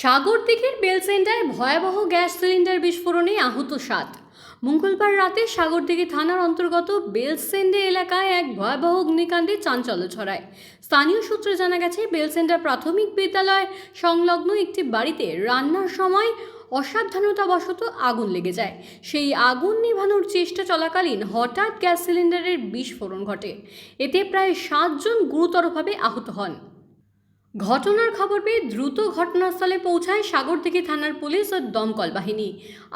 সাগরদিঘির বেলসেন্টায় ভয়াবহ gas cylinder বিস্ফোরণে আহত সাত। মঙ্গলবার রাতে সাগরদিঘি থানার অন্তর্গত বেলসেন্ডে এলাকায় এক ভয়াবহ অগ্নিকাণ্ডে চাঞ্চল্য ছড়ায়। স্থানীয় সূত্রে জানা গেছে বেলসেন্ডার প্রাথমিক বিদ্যালয় সংলগ্ন একটি বাড়িতে রান্নার সময় অসাবধানতাবশত আগুন লেগে যায়। সেই আগুন নিভানোর চেষ্টা চলাকালীন হঠাৎ গ্যাস সিলিন্ডারের বিস্ফোরণ ঘটে। এতে প্রায় সাতজন গুরুতরভাবে আহত হন। ঘটনার খবর পেয়ে দ্রুত ঘটনাস্থলে পৌঁছায় সাগরদিঘি থানার পুলিশ ও দমকল বাহিনী।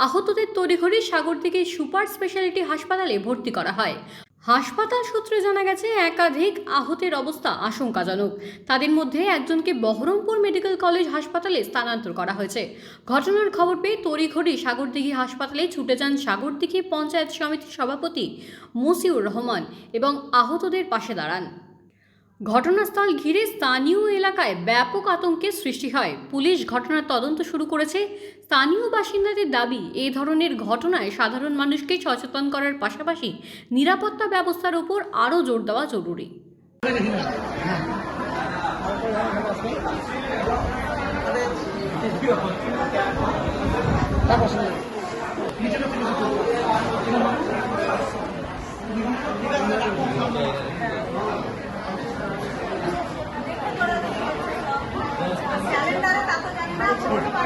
আহতদের তড়িঘড়ি সাগরদিঘি সুপার স্পেশালিটি হাসপাতালে ভর্তি করা হয়। হাসপাতাল সূত্রে জানা গেছে, একাধিক আহতের অবস্থা আশঙ্কাজনক। তাদের মধ্যে একজনকে বহরমপুর মেডিকেল কলেজ হাসপাতালে স্থানান্তর করা হয়েছে। ঘটনার খবর পেয়ে তড়িঘড়ি সাগরদিঘি হাসপাতালে ছুটে যান সাগরদিঘি পঞ্চায়েত সমিতির সভাপতি মসিউর রহমান এবং আহতদের পাশে দাঁড়ান। ঘটনাস্থল ঘিরে স্থানীয় এলাকায় ব্যাপক আতঙ্কের সৃষ্টি হয়। পুলিশ ঘটনার তদন্ত শুরু করেছে। স্থানীয় বাসিন্দাদের দাবি এই ধরনের ঘটনায় সাধারণ মানুষকে সচেতন করার পাশাপাশি নিরাপত্তা ব্যবস্থার উপর আরও জোর দেওয়া জরুরি ক্যালেন্ডারে তা তো জানি না ছোট বাড়ি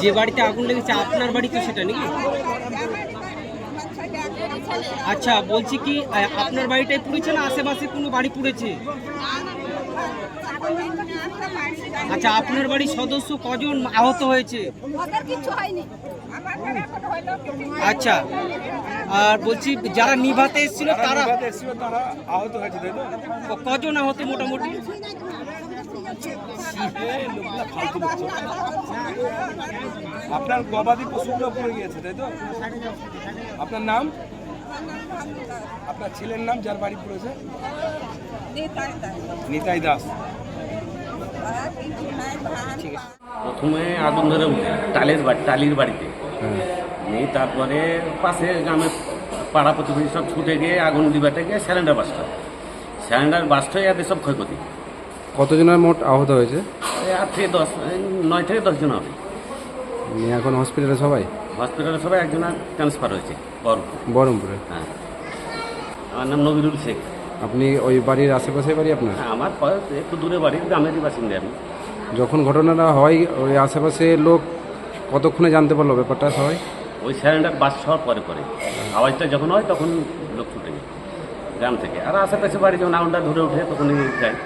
যে বাড়িতে আগুন লেগেছে আপনার বাড়ি তো সেটা নাকি? আচ্ছা বলছি কি আপনার বাড়িটাই পুড়েছে না আশেপাশে কোনো বাড়ি পুড়েছে? আচ্ছা আপনার বাড়ির সদস্য কজন আহত হয়েছে? আচ্ছা আর বলছি যারা নিভাতে এসেছিল তারা কজন আহত মোটামুটি? আপনার গবাদি পশুগুলো পড়ে গিয়েছে তাই তো? আপনার নাম? আপনার ছেলের নাম যার বাড়ি পড়েছে? নিতাই দাস। প্রথমে আগুন ধরে টালের বাড়ি টালির বাড়িতে। নিয়ে তারপরে পাশে গ্রামের পাড়া প্রতিবেশী সব ছুটে গিয়ে আগুন দিবাতে গিয়ে স্যালেন্ডার বাস্ট স্যালেন্ডার বাস্ট হয়ে এদের সব ক্ষয়ক্ষতি। কতজনের মোট আহত হয়েছে? আট থেকে দশ নয় থেকে দশ জন হবে। নিয়ে এখন হসপিটালে সবাই? হসপিটালে সবাই একজন ট্রান্সফার হয়েছে বরফ বহরমপুরে? হ্যাঁ। আমার নাম নবিরুল শেখ। আপনি ওই বাড়ির আশেপাশে বাড়ি আপনার? হ্যাঁ আমার একটু দূরে বাড়ি গ্রামেরই বাসিন্দা আমি। যখন ঘটনাটা হয় ওই আশেপাশে লোক কতক্ষণে জানতে পারল ব্যাপারটা সবাই? ওই স্যালেন্ডার বাস হওয়ার পরে পরে। আওয়াজটা যখন হয় তখন লোক ছুটে যায় গ্রাম থেকে। আর আশেপাশে বাড়ি যখন আগুনটা ধরে ওঠে তখনই যায়।